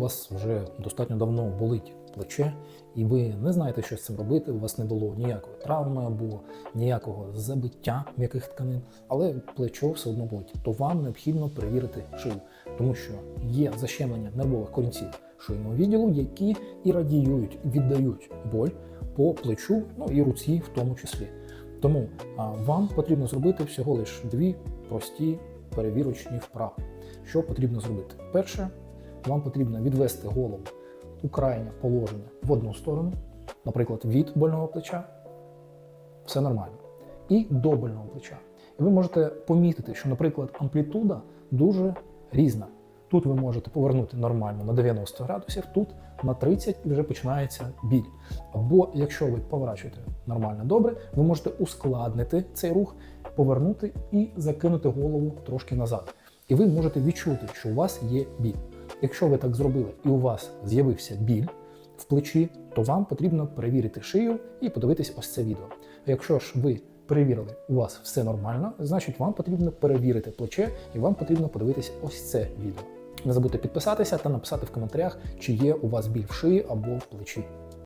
У вас вже достатньо давно болить плече, і ви не знаєте, що з цим робити. У вас не було ніякої травми або ніякого забиття м'яких тканин, але плечо все одно болить. То вам необхідно перевірити шию, тому що є защемлення нервових корінців шийного відділу, які і радіюють, віддають боль по плечу, ну і руці в тому числі. Тому вам потрібно зробити всього лише дві прості перевірочні вправи. Що потрібно зробити? Перше, вам потрібно відвести голову у крайнє положення в одну сторону, наприклад, від больного плеча, все нормально, і до больного плеча. І ви можете помітити, що, наприклад, амплітуда дуже різна. Тут ви можете повернути нормально на 90 градусів, тут на 30 і вже починається біль. Або якщо ви поворачуєте нормально добре, ви можете ускладнити цей рух, повернути і закинути голову трошки назад. І ви можете відчути, що у вас є біль. Якщо ви так зробили і у вас з'явився біль в плечі, то вам потрібно перевірити шию і подивитись ось це відео. А якщо ж ви перевірили, у вас все нормально, значить вам потрібно перевірити плече і вам потрібно подивитись ось це відео. Не забудьте підписатися та написати в коментарях, чи є у вас біль в шиї або в плечі.